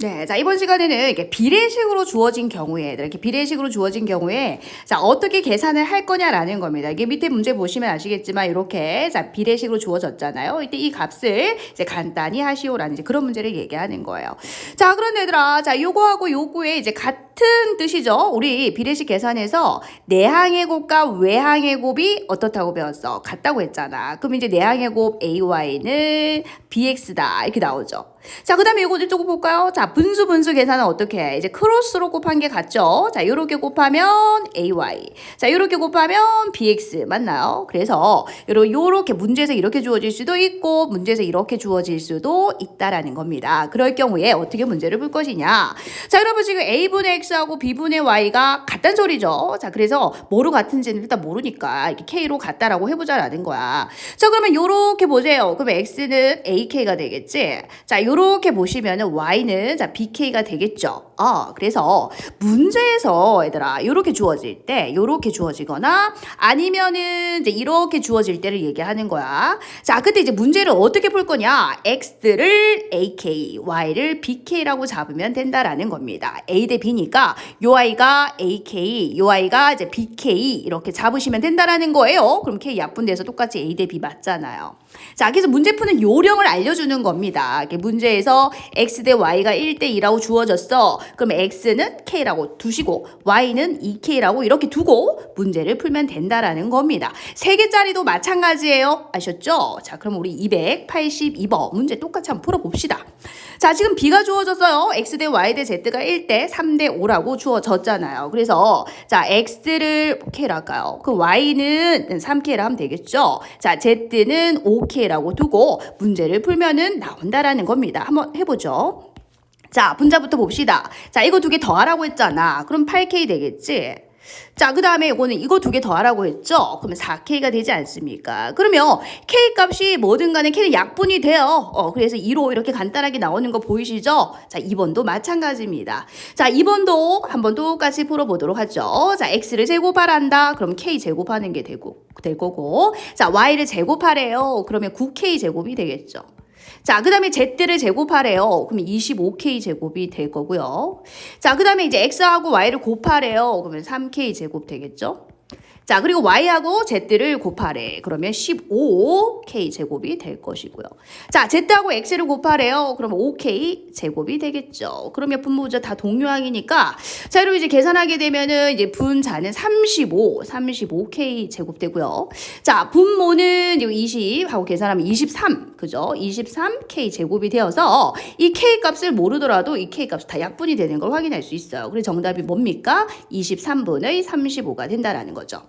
네, 자 이번 시간에는 이렇게 비례식으로 주어진 경우에 이렇게 비례식으로 주어진 경우에 자 어떻게 계산을 할 거냐라는 겁니다. 이게 밑에 문제 보시면 아시겠지만 이렇게 자 비례식으로 주어졌잖아요. 이때 이 값을 이제 간단히 하시오라는 이제 그런 문제를 얘기하는 거예요. 자 그런데 얘들아, 자 요거하고 요거에 이제 같 은 뜻이죠. 우리 비례식 계산에서 내항의 곱과 외항의 곱이 어떻다고 배웠어? 같다고 했잖아. 그럼 이제 내항의 곱 AY는 BX다 이렇게 나오죠. 자, 그 다음에 이거 조금 볼까요? 자, 분수 분수 계산은 어떻게 해? 이제 크로스로 곱한 게 같죠? 자, 요렇게 곱하면 AY. 자, 요렇게 곱하면 BX. 맞나요? 그래서 요러, 요렇게 문제에서 이렇게 주어질 수도 있고 문제에서 이렇게 주어질 수도 있다라는 겁니다. 그럴 경우에 어떻게 문제를 풀 것이냐? 자, 여러분 지금 A분의 X하고 B분의 Y가 같단 소리죠? 자, 그래서 뭐로 같은지는 일단 모르니까 이렇게 K로 같다라고 해보자라는 거야. 자, 그러면 요렇게 보세요. 그러면 X는 AK가 되겠지? 자, 요렇게 보시면은 Y는 자, BK가 되겠죠. 어, 그래서 문제에서 얘들아, 요렇게 주어질 때, 요렇게 주어지거나 아니면은 이제 이렇게 주어질 때를 얘기하는 거야. 자, 근데 이제 문제를 어떻게 풀 거냐? X를 AK, Y를 BK라고 잡으면 된다라는 겁니다. A 대 B니까 요 아이가 AK, 요 아이가 이제 BK 이렇게 잡으시면 된다라는 거예요. 그럼 K 약분돼서 똑같이 A 대 B 맞잖아요. 자, 그래서 문제 푸는 요령을 알려주는 겁니다. 문제에서 X 대 Y가 1대 2라고 주어졌어. 그럼 X는 K라고 두시고 Y는 2K라고 이렇게 두고 문제를 풀면 된다라는 겁니다. 세 개짜리도 마찬가지예요. 아셨죠? 자, 그럼 우리 282번 문제 똑같이 한번 풀어봅시다. 자, 지금 B가 주어졌어요. X 대 Y 대 Z가 1대 3대 5라고 주어졌잖아요. 그래서 자, X를 K로 할까요? 그 Y는 3K라 하면 되겠죠? 자, Z는 5K라고 두고 문제를 풀면은 나온다라는 겁니다. 한번 해보죠. 자, 분자부터 봅시다. 자, 이거 두 개 더하라고 했잖아. 그럼 8K 되겠지? 자, 그 다음에 이거는 이거 두 개 더하라고 했죠? 그러면 4K가 되지 않습니까? 그러면 K 값이 뭐든 간에 K는 약분이 돼요. 어, 그래서 2로 이렇게 간단하게 나오는 거 보이시죠? 자, 2번도 마찬가지입니다. 자, 2번도 한번 똑같이 풀어보도록 하죠. 자, X를 제곱하란다. 그럼 K 제곱하는 게 되고, 될 거고. 자, Y를 제곱하래요. 그러면 9K 제곱이 되겠죠. 자, 그 다음에 Z를 제곱하래요. 그러면 25K 제곱이 될 거고요. 자, 그 다음에 이제 X하고 Y를 곱하래요. 그러면 3K 제곱 되겠죠? 자, 그리고 Y하고 Z를 곱하래. 그러면 15K 제곱이 될 것이고요. 자, Z하고 X를 곱하래요. 그러면 5K 제곱이 되겠죠. 그러면 분모자 다 동류항이니까 자, 여러분 이제 계산하게 되면은 이제 분자는 35, 35K 제곱 되고요. 자, 분모는 20 하고 계산하면 23, 그죠? 23K 제곱이 되어서 이 K 값을 모르더라도 이 K 값이 다 약분이 되는 걸 확인할 수 있어요. 그래서 정답이 뭡니까? 23분의 35가 된다라는 거죠.